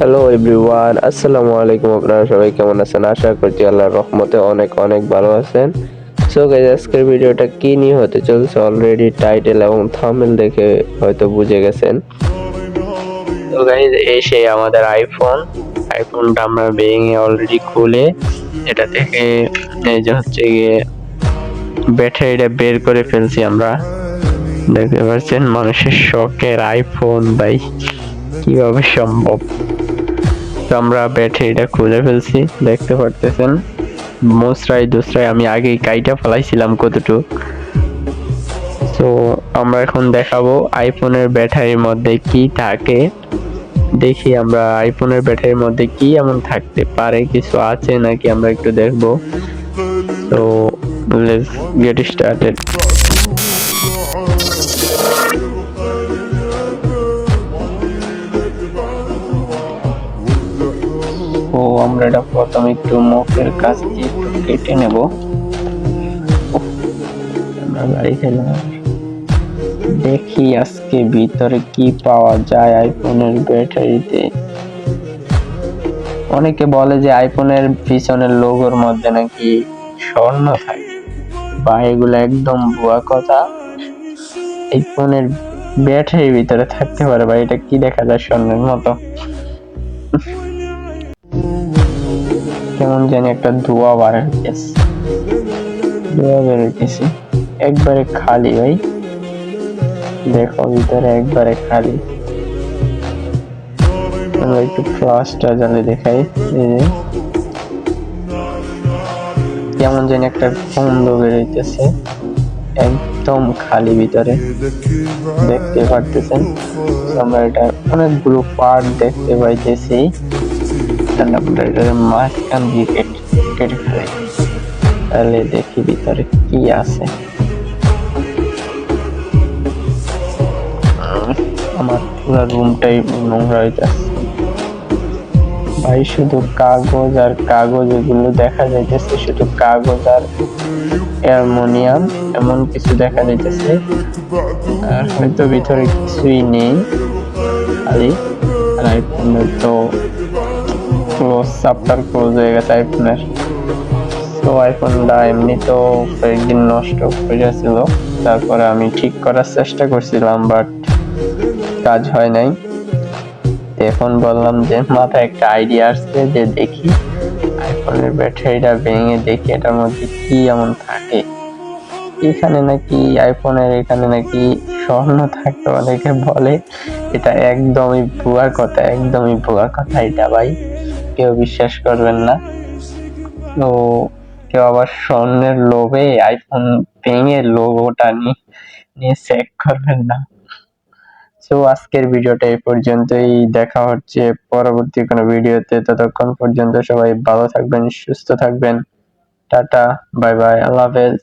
Hello everyone আসসালামু আলাইকুম আপনারা সবাই কেমন আছেন? আশা করছি আল্লাহর রহমতে অনেক অনেক ভালো আছেন। সো গাইজ আজকের ভিডিওটা কি নিয়ে হতে চলছে? অলরেডি টাইটেল এবং থাম্বনেল দেখে হয়তো বুঝে গেছেন। তো গাইজ এই সেই আমাদের আইফোন আইফোনটা আমরা ভেঙে অলরেডি খুলে এটা থেকে এই যে হচ্ছে গিয়ে ব্যাটারিটা বের করে ফেলছি আমরা। দেখতে পাচ্ছেন, মানুষের শখের আইফোন ভাই। কীভাবে সম্ভব? তো আমরা ব্যাটারিটা খুলে ফেলছি, দেখতে পারতেছেন। মোসরাই দোসরাই, আমি আগেই কাইটা ফেলাইছিলাম কতটুক। তো আমরা এখন দেখাবো আইফোনের ব্যাটারির মধ্যে কি থাকে। দেখি আমরা আইফোনের ব্যাটারির মধ্যে কি এমন থাকতে পারে, কিছু আছে নাকি আমরা একটু দেখব। তো গেট স্টার্টেড ও, আমরা এটা প্রথমে একটু মুখের কাছ দিয়ে একটু কেটে নেব। গাড়ি খেলাম। দেখি আজকে ভিতরে কি পাওয়া যায় আইফোনের ব্যাটারিতে। অনেকে বলে যে আইফোনের পিছনের লোগোর মধ্যে নাকি স্বর্ণ থাকে। বা এগুলো একদম ভুয়া কথা। এই ফোনের ব্যাটারির ভিতরে থাকতে পারে, বা এটা কি দেখা যায় স্বর্ণের মতো? কেমন জানি একটা ধোয়া বার হইতেছে ধোয়া বের একবারে খালি ভাই। দেখো, ভিতরে একবারে খালি। আমরা একটু ফ্লাশটা জ্বালে দেখাই। এই যে। কেমন জানি একটা গন্ধ বের হইতেছে। একদম খালি ভিতরে। দেখতে পারতেছেন? আমরা এটা অনেকগুলো পার্ট দেখতে পাইতেছি। মাঝখান দিয়ে কেটে ফেলাই তাহলে দেখি ভিতরে কি আছে আমার পুরো রুমটাই নোংরা হইতেছে। ভাই, শুধু কাগজ আর কাগজ এগুলো দেখা যাইতেছে, শুধু কাগজ আর অ্যালমোনিয়াম এমন কিছু দেখা যাইতেছে। আর হয়তো ভিতরে কিছুই নেই। আর আইফোনের তো ক্লোজ চাপ্টার ক্লোজ হয়ে গেছে আইফোনের তো আইফোনটা এমনি তো কয়েকদিন নষ্ট হয়ে গেছিল। তারপরে আমি ঠিক করার চেষ্টা করছিলাম বাট কাজ হয় নাই। এখন বললাম যে, মাথায় একটা আইডিয়া আসছে যে দেখি আইফোনের ব্যাটারিটা ভেঙে দেখি এটার মধ্যে কি এমন থাকে। এখানে নাকি আইফোনের এখানে নাকি স্বর্ণ থাকে অনেকে বলে। এটা একদমই ভুয়া কথা, একদমই ভুয়া কথা এটা ভাই। কেউ বিশ্বাস করবেন না। তো কেউ আবার স্বর্ণের লোভে আইফোন ভেঙে লোগোটা নিয়ে চেক করবেন না। তো আজকের ভিডিওটা এই পর্যন্তই। দেখা হচ্ছে পরবর্তী কোনো ভিডিওতে। ততক্ষণ পর্যন্ত সবাই ভালো থাকবেন, সুস্থ থাকবেন। টাটা, বাই বাই, আল্লাহ হাফেজ।